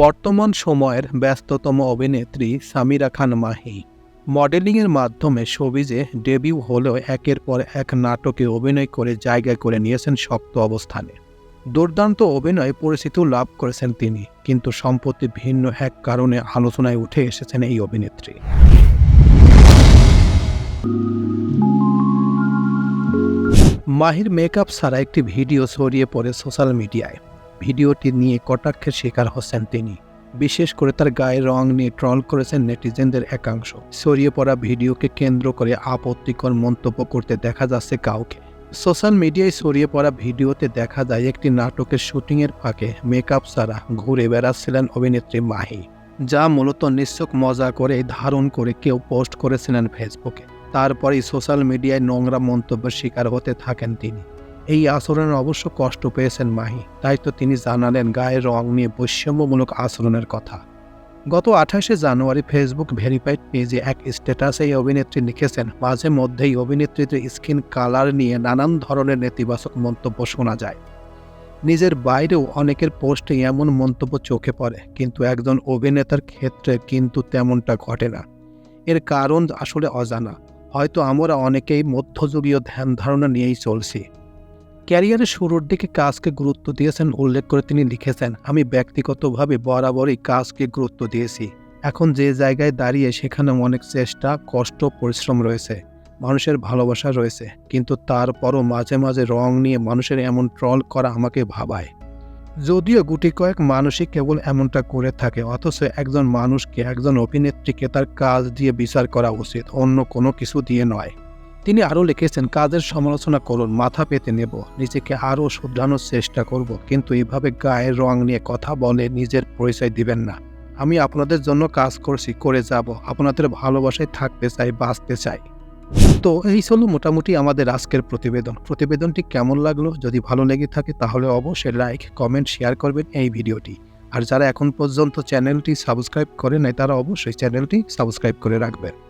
বর্তমান সময়ের ব্যস্ততম অভিনেত্রী সামিরা খান মাহি। মডেলিংয়ের মাধ্যমে শোবিজে ডেবিউ হলেও একের পর এক নাটকে অভিনয় করে জায়গা করে নিয়েছেন শক্ত অবস্থানে। দুর্দান্ত অভিনয়ে পরিচিতিও লাভ করেছেন তিনি, কিন্তু সম্প্রতি ভিন্ন এক কারণে আলোচনায় উঠে এসেছেন এই অভিনেত্রী। মাহির মেকআপ ছাড়া একটি ভিডিও ছড়িয়ে পড়ে সোশ্যাল মিডিয়ায়। ভিডিওটি নিয়ে কটাক্ষের শিকার হচ্ছেন তিনি। বিশেষ করে তার গায়ের রং নিয়ে ট্রল করেছেন নেটিজেনদের একাংশ। ছড়িয়ে পড়া ভিডিওকে কেন্দ্র করে আপত্তিকর মন্তব্য করতে দেখা যাচ্ছে কাউকে। সোশ্যাল মিডিয়ায় ছড়িয়ে পড়া ভিডিওতে দেখা যায় একটি নাটকের শুটিংয়ের ফাঁকে মেকআপ ছাড়া ঘুরে বেড়াচ্ছিলেন অভিনেত্রী মাহি, যা মূলত নিশ্চক মজা করে ধারণ করে কেউ পোস্ট করেছিলেন ফেসবুকে। তারপরেই সোশ্যাল মিডিয়ায় নোংরা মন্তব্যের শিকার হতে থাকেন তিনি। এই আচরণের অবশ্য কষ্ট পেয়েছেন মাহি, তাই তো তিনি জানালেন গায়ের রং নিয়ে বৈষম্যমূলক আচরণের কথা। গত আঠাশে জানুয়ারি ফেসবুক ভেরিফাইড পেজে এক স্ট্যাটাসে এই অভিনেত্রী লিখেছেন, মাঝে মধ্যেই অভিনেত্রীদের স্কিন কালার নিয়ে নানান ধরনের নেতিবাচক মন্তব্য শোনা যায়। নিজের বাইরেও অনেকের পোস্টে এমন মন্তব্য চোখে পড়ে, কিন্তু একজন অভিনেতার ক্ষেত্রে কিন্তু তেমনটা ঘটে না। এর কারণ আসলে অজানা। হয়তো আমরা অনেকেই মধ্যযুগীয় ধ্যান ধারণা নিয়েই চলছি। ক্যারিয়ারের শুরুর দিকে কাজকে গুরুত্ব দিয়েছেন, উল্লেখ করে তিনি লিখেছেন, আমি ব্যক্তিগতভাবে বরাবরই কাজকে গুরুত্ব দিয়েছি। এখন যে জায়গায় দাঁড়িয়ে সেখানে অনেক চেষ্টা, কষ্ট, পরিশ্রম রয়েছে, মানুষের ভালোবাসা রয়েছে, কিন্তু তারপরও মাঝে মাঝে রং নিয়ে মানুষের এমন ট্রল করা আমাকে ভাবায়। যদিও গুটি কয়েক মানুষই কেবল এমনটা করে থাকে, অথচ একজন মানুষকে, একজন অভিনেত্রীকে তার কাজ দিয়ে বিচার করা উচিত, অন্য কোনো কিছু দিয়ে নয়। তিনি আরও লিখেছেন, কাজের সমালোচনা করুন, মাথা পেতে নেব, নিজেকে আরও শুধরানোর চেষ্টা করব, কিন্তু এভাবে গায়ের রং নিয়ে কথা বলে নিজের পরিচয় দিবেন না। আমি আপনাদের জন্য কাজ করছি, করে যাব, আপনাদের ভালোবাসায় থাকতে চাই, বাঁচতে চাই। তো এই ছিল মোটামুটি আমাদের আজকের প্রতিবেদন। প্রতিবেদনটি কেমন লাগল? যদি ভালো লেগে থাকে, তাহলে অবশ্যই লাইক, কমেন্ট, শেয়ার করবেন এই ভিডিওটি। আর যারা এখন পর্যন্ত চ্যানেলটি সাবস্ক্রাইব করে নাই, তারা অবশ্যই চ্যানেলটি সাবস্ক্রাইব করে রাখবেন।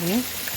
Mm-hmm.